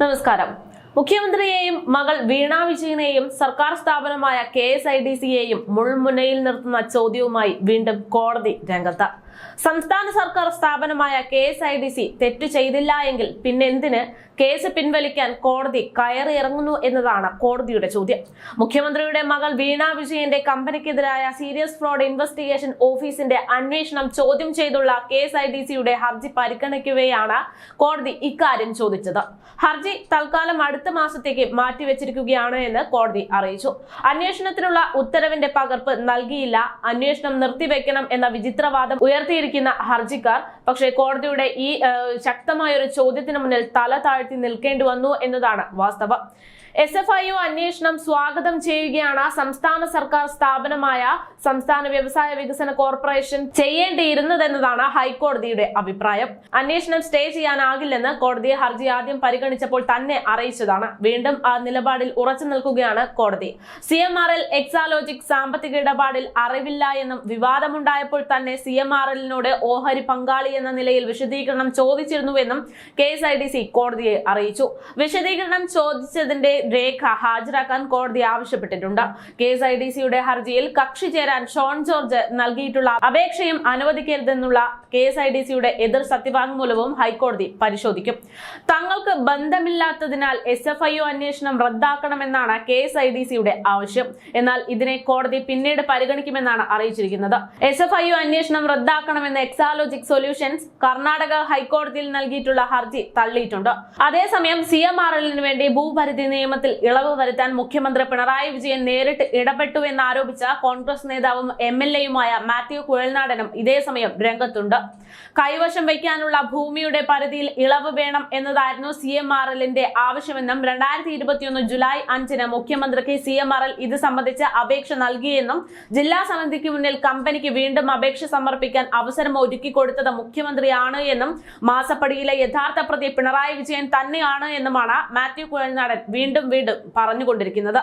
നമസ്കാരം. മുഖ്യമന്ത്രിയെയും മകൾ വീണ വിജയനെയും സർക്കാർ സ്ഥാപനമായ കെ എസ് ഐ ഡി സിയെയും മുൾമുനയിൽ നിർത്തുന്ന ചോദ്യവുമായി വീണ്ടും കോടതി രംഗത്ത്. സംസ്ഥാന സർക്കാർ സ്ഥാപനമായ K S I D C തെറ്റു ചെയ്തില്ല എങ്കിൽ പിന്നെന്തിന്? കേസ് പിൻവലിക്കാൻ കോടതി കയറിയിറങ്ങുന്നു എന്നതാണ് കോടതിയുടെ ചോദ്യം. മുഖ്യമന്ത്രിയുടെ മകൾ വീണ വിജയന്റെ കമ്പനിക്കെതിരായ സീരിയസ് ഫ്രോഡ് ഇൻവെസ്റ്റിഗേഷൻ ഓഫീസിന്റെ അന്വേഷണം ചോദ്യം ചെയ്തുള്ള കെ എസ് ഐ ഡി സിയുടെ ഹർജി പരിഗണിക്കവെയാണ് കോടതി ഇക്കാര്യം ചോദിച്ചത്. ഹർജി തൽക്കാലം അടുത്ത മാസത്തേക്ക് മാറ്റിവെച്ചിരിക്കുകയാണ് എന്ന് കോടതി അറിയിച്ചു. അന്വേഷണത്തിനുള്ള ഉത്തരവിന്റെ പകർപ്പ് നൽകിയില്ല. അന്വേഷണം നിർത്തിവെക്കണം എന്ന വിചിത്രവാദം ഉയർത്തിയിരിക്കുന്ന ഹർജിക്കാർ പക്ഷേ കോടതിയുടെ ഈ ശക്തമായ ഒരു ചോദ്യത്തിന് മുന്നിൽ തല താഴ്ത്തി നിൽക്കേണ്ടി വന്നു എന്നതാണ് വാസ്തവം. എസ് എഫ് ഐ ഒ അന്വേഷണം സ്വാഗതം ചെയ്യുകയാണ്. സംസ്ഥാന സർക്കാർ സ്ഥാപനമായ സംസ്ഥാന വ്യവസായ വികസന കോർപ്പറേഷൻ ചെയ്യേണ്ടിയിരുന്നതെന്നതാണ് ഹൈക്കോടതിയുടെ അഭിപ്രായം. അന്വേഷണം സ്റ്റേ ചെയ്യാനാകില്ലെന്ന് കോടതിയെ ഹർജി ആദ്യം പരിഗണിച്ചപ്പോൾ തന്നെ അറിയിച്ചതാണ്. വീണ്ടും ആ നിലപാടിൽ ഉറച്ചു നിൽക്കുകയാണ് കോടതി. C M R L Exalogic സാമ്പത്തിക ഇടപാടിൽ അറിവില്ല എന്നും വിവാദമുണ്ടായപ്പോൾ തന്നെ സി എം ആർ എല്ലിനോട് ഓഹരി പങ്കാളി എന്ന നിലയിൽ വിശദീകരണം ചോദിച്ചിരുന്നുവെന്നും K S I D C കോടതിയെ അറിയിച്ചു. വിശദീകരണം ചോദിച്ചതിന്റെ രേഖ ഹാജരാക്കാൻ കോടതി ആവശ്യപ്പെട്ടിട്ടുണ്ട്. കെ എസ് ഐ ഡി സിയുടെ ഹർജിയിൽ കക്ഷി ചേരാൻ ഷോൺ ജോർജ് നൽകിയിട്ടുള്ള അപേക്ഷയും അനുവദിക്കരുതെന്നുള്ള കെ എസ് ഐ ഡി സിയുടെ എതിർ സത്യവാങ്മൂലവും ഹൈക്കോടതി പരിശോധിക്കും. തങ്ങൾക്ക് ബന്ധമില്ലാത്തതിനാൽ എസ് എഫ് ഐ ഒ അന്വേഷണം റദ്ദാക്കണമെന്നാണ് കെ എസ് ഐ ഡി സിയുടെ ആവശ്യം. എന്നാൽ ഇതിനെ കോടതി പിന്നീട് പരിഗണിക്കുമെന്നാണ് അറിയിച്ചിരിക്കുന്നത്. എസ് എഫ് ഐ ഒ അന്വേഷണം റദ്ദാക്കണമെന്ന് എക്സാലോജിക് സൊല്യൂഷൻസ് കർണാടക ഹൈക്കോടതിയിൽ നൽകിയിട്ടുള്ള ഹർജി തള്ളിയിട്ടുണ്ട്. അതേസമയം സി എം ആർ എല്ലിന് വേണ്ടി ഭൂപരിധി നിയമത്തിൽ ഇളവ് വരുത്താൻ മുഖ്യമന്ത്രി പിണറായി വിജയൻ നേരിട്ട് ഇടപെട്ടു എന്നാരോപിച്ച കോൺഗ്രസ് നേതാവും എം എൽ എയുമായ മാത്യു കുഴൽനാടനും ഇതേസമയം രംഗത്തുണ്ട്. കൈവശം വയ്ക്കാനുള്ള ഭൂമിയുടെ പരിധിയിൽ ഇളവ് വേണം എന്നതായിരുന്നു സി എം ആർ എല്ലിന്റെ ആവശ്യമെന്നും രണ്ടായിരത്തി ഇരുപത്തിയൊന്ന് ജൂലൈ അഞ്ചിന് മുഖ്യമന്ത്രിക്ക് സി എം ആർ എൽ ഇത് സംബന്ധിച്ച് അപേക്ഷ നൽകിയെന്നും ജില്ലാ സമിതിക്ക് മുന്നിൽ കമ്പനിക്ക് വീണ്ടും അപേക്ഷ സമർപ്പിക്കാൻ അവസരം ഒരുക്കി കൊടുത്തത് മുഖ്യമന്ത്രിയാണ് എന്നും മാസപ്പടിയിലെ യഥാർത്ഥ പ്രതി പിണറായി വിജയൻ തന്നെയാണ് എന്നുമാണ് മാത്യു കുഴൽനാടൻ വീണ്ടും വീണ്ടും പറഞ്ഞുകൊണ്ടിരിക്കുന്നത്